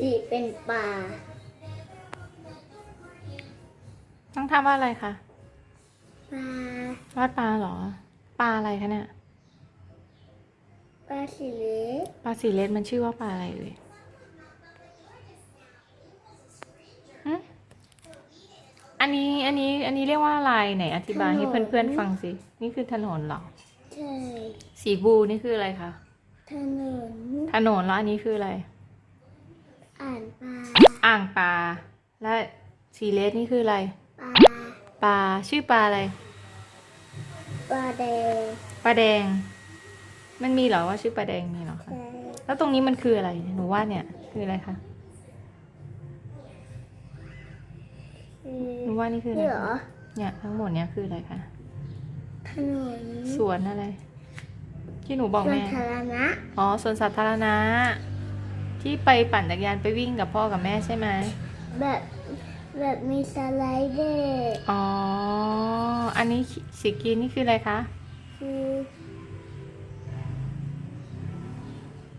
สีเป็นปลาต้องทำว่าอะไรคะปลาวาดปลาเหรอ ปลาอะไรคะเนี่ย ปลาสีเล็กปลาสีเลสมันชื่อว่าปลาอะไรเอ่ยหึอันนี้อันนี้อันนี้เรียกว่าอะไรไหนอธิบายให้เพื่อนๆฟังสิ นี่คือถนนเหรอ ใช่สีบูนี่คืออะไรคะถนนถนนแล้วอันนี้คืออะไร อ่านปลาอ่างปลาและสีเลสนี่คืออะไรปลาปลาชื่อปลาอะไรปลาแดงปลาแดง มันมีเหรอว่าชื่อปลาแดงมีเหรอคะใช่แล้วตรงนี้มันคืออะไรหนูว่าเนี่ยคืออะไรคะคือหนูว่านี่คืออะไรนี่เหรอคะเนี่ยทั้งหมดเนี่ยคืออะไรคะถนนสวนอะไร ที่หนูบอกส่วนแม่สาธารณะอ๋อสวนสาธารณะ ที่ไปปั่นจักรยานไปวิ่งกับพ่อกับแม่ใช่ไหมแบบแบบมีสไลเดอร์อ๋อ อันนี้สีกรีนนี่คืออะไรคะคือ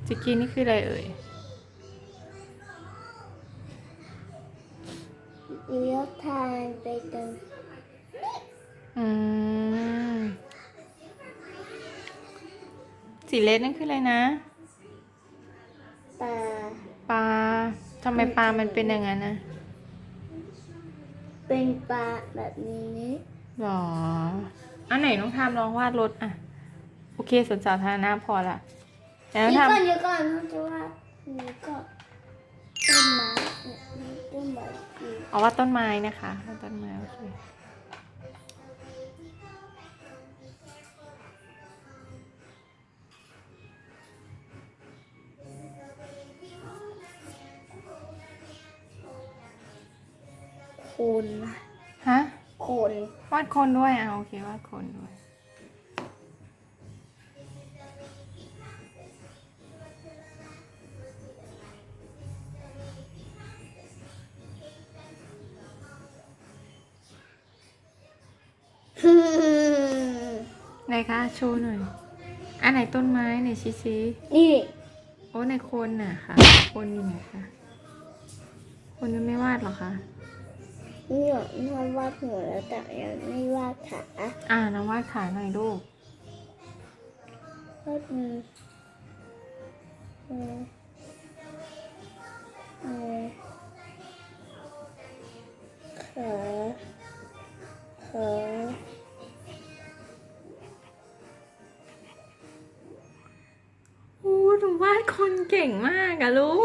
สีกรีนนี่คืออะไรเอ่ยเลี้ยวทางไปตรงอืมสีเลสนั่นคืออะไรนะ ปลา ปลา ทำไมปลามันเป็นอย่างนั้นนะเป็นปลาแบบนี้หรอ อันไหนน้องทามลองวาดรถอะ โอเคสวนสาธารณะพอละแล้วเดี๋ยวทำก่อนเดี๋ยวก่อนเขาจะว่านี่ก็ต้นไม้เนี่ยต้นไม้อีก เอาว่าต้นไม้นะคะวาดต้นไม้โอเค คนฮะโคนวาดคนด้วยอะโอเควาดคนด้วย ไหนคะโชว์หน่อย อันไหนต้นไม้ไหนชี้ชี้นี่โอ้ในโคนน่ะค่ะ คนอยู่ไหนคะคนยังไม่วาดเหรอคะ นี่หรอนี่วาดหัวแล้วแต่ยังไม่วาดขาอ่าน้องวาดขาหน่อยลูกวาดมือมือมือขาขาโอ้หนูวาดคนเก่งมากอะลูกโห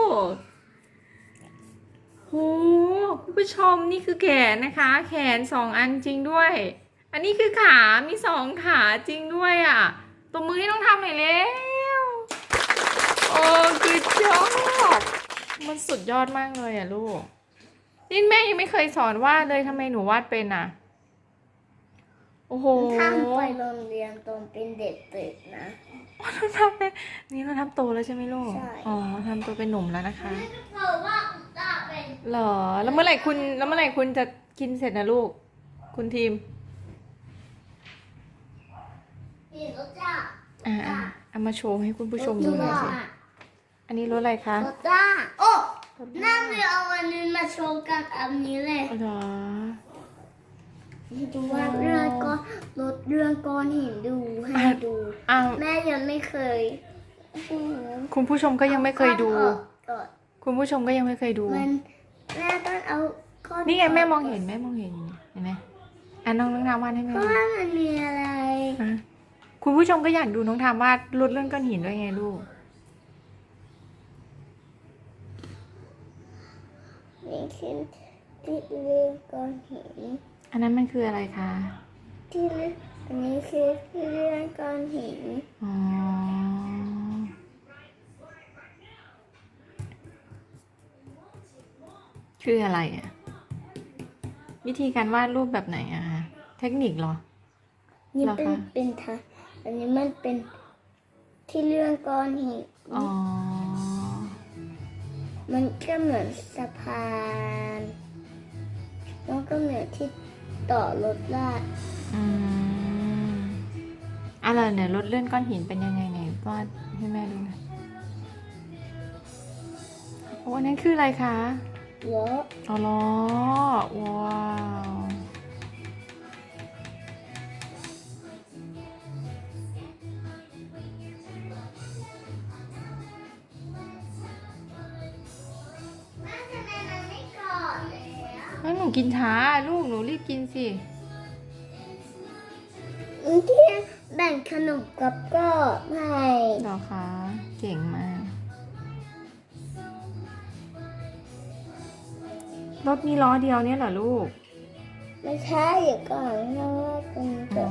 คุณผู้ชมนี่คือแขนนะคะ แขนสองอันจริงด้วย อันนี้คือขามีสองขาจริงด้วยอะตัวมือให้ต้องทำหน่อยเร็วโอ้คือจอดมันสุดยอดมากเลยอะลูกนี่แม่ยังไม่เคยสอนวาดเลยทำไมหนูวาดเป็นอะโอ้โหทำไปโรงเรียนตอนเป็นเด็กเด็กนะเราทำเป็นนี่เราทำโตแล้วใช่ไหมลูกใช่อ๋อทำตัวเป็นหนุ่มแล้วนะคะ เพราะว่าจะเป็นเหรอ แล้วเมื่อไหร่คุณ แล้วเมื่อไหร่คุณจะกินเสร็จนะลูก คุณทีมนี่รถจ้าอ่าอ่าเอามาโชว์ให้คุณผู้ชมดูหน่อยสิ อันนี้รถอะไรคะรถจ้าโอ้น่าไม่เอาอันนี้มาโชว์กันอันนี้เลยเหรอดูว่าเรื่องก้อนรถเรื่องก้อนหินดูให้ดู อ้าวแม่ยังไม่เคย คุณผู้ชมก็ยังไม่เคยดูอาก้อนออกก่อน คุณผู้ชมก็ยังไม่เคยดู มันแม่ต้องเอาก้อนนี่ไงแม่มองเห็นแม่มองเห็นอยู่เนี่ยเห็นไหมอะน้องน้องนาวาดให้เพแม่ราะดูว่ามันมีอะไร อะคุณผู้ชมก็อยากดูน้องทามวาดรถเลื่อนก้อนหินด้วยไงลูก นี่คือที่เรื่องก้อนหินอันนั้นมันคืออะไรคะ ที่เรื่องอันนี้คือที่เรื่องก้อนหิน อ๋อ คืออะไรอะวิธีการวาดรูปแบบไหนอะคะเทคนิคเหรอนี่เหรอเป็นคะเป็นทางอันนี้มันเป็นที่เรื่องก้อนหินอ๋อ มันก็เหมือนสะพานแล้วก็เหมือนที่ต่อรถลาดอืมอะไรเนี่ยรถเลื่อนก้อนหินเป็นยังไงไหนวาดให้แม่ดูหน่อยอ้อันนั้นคืออะไรคะ รถอ๋อล้อว้าวแล้วหนูกินช้าลูกหนูรีบกินสิที่แบ่งขนมกับก็ให้หรอคะ เก่งมาก รถมีล้อเดียวเนี่ยเหรอลูก ไม่ใช่เดี๋ยวก่อนเพราะว่าตรงนี้อ๋ก็อ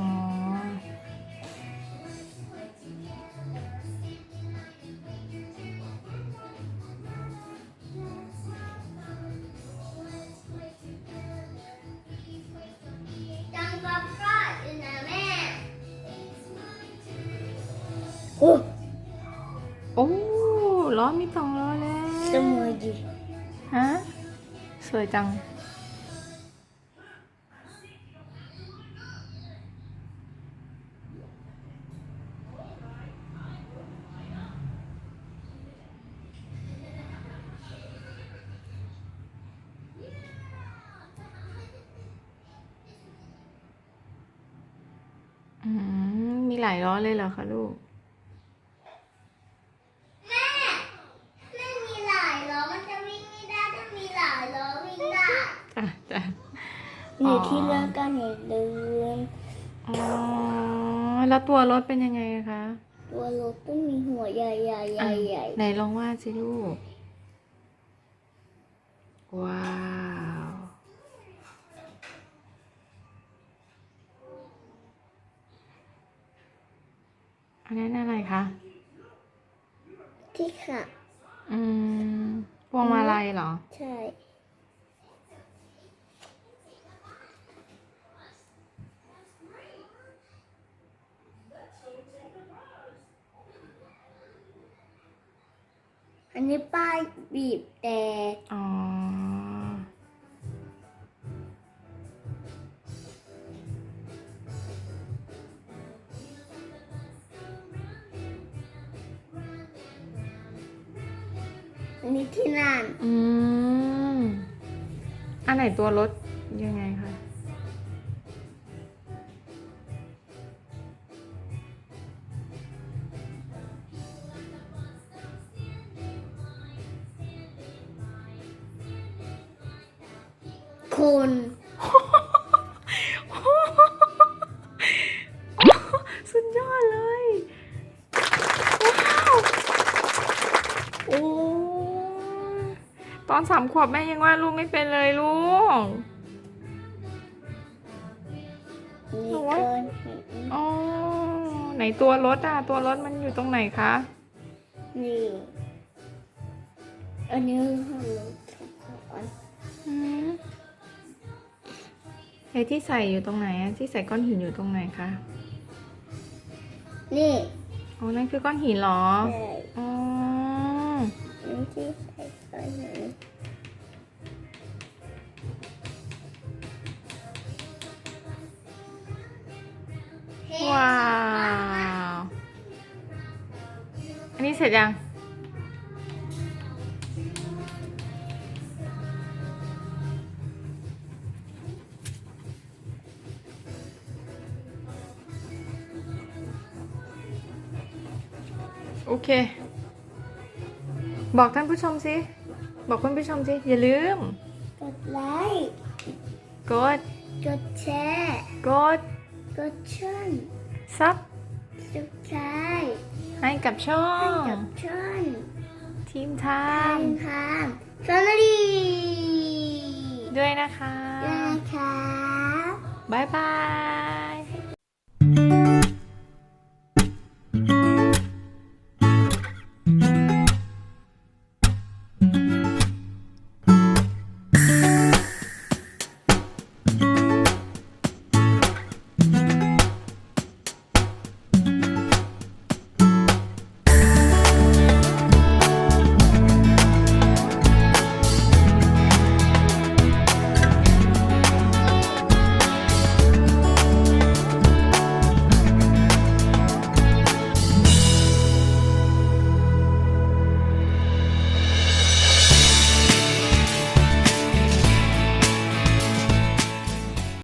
จังกับก็อยู่นะแม่โอ้โอ้ล้อมีสองล้อแล้ว สมุยดีฮะ สวยจัง อืม มีหลายล้อเลยเหรอคะลูก แม่ไม่มีหลายล้อมันจะวิ่งไม่ได้ถ้ามีหลายล้อวิ่งได้ จ้ะจ้ะอยู่ที่เรื่องการเห็นเดินอ๋อแล้วตัวรถเป็นยังไงอะคะ ตัวรถต้องมีหัวใหญ่ใหญ่ใหญ่ใหญ่ไหนลองวาดสิลูก ว้าว อันนั้นอะไรคะ ที่ค่ะ อืมพวงมาลัยเหรอ ใช่ อันนี้ป้ายบีบแต่อ๋อ อันนี้ที่นั่น อืม อันไหนตัวรถยังไงคะ อนสามขวบแม่ยังวาดรูปไม่เป็นเลยลูกนี่ก้อนหินอ๋อไหนตัวรถอะตัวรถมันอยู่ตรงไหนคะ นี่ อันนี้ห้องรถก่อนอืมไอ้ที่ใส่อยู่ตรงไหนอะที่ใส่ก้อนหินอยู่ตรงไหนคะ นี่ อ๋อ นั่นคือก้อนหินเหรอใช่อ๋อ ร็จยัง โอเค บอกท่านผู้ชมสิ บอกคุณผู้ชมสิ อย่าลืม กดไลค์ กด กดแชร์ กด กดช่องซับ สุดท้ายให้กับช่อให้ง กับช่องทีมไททางม์ทางฟามิลี่ด้วยนะคะนะคะบ๊ายบาย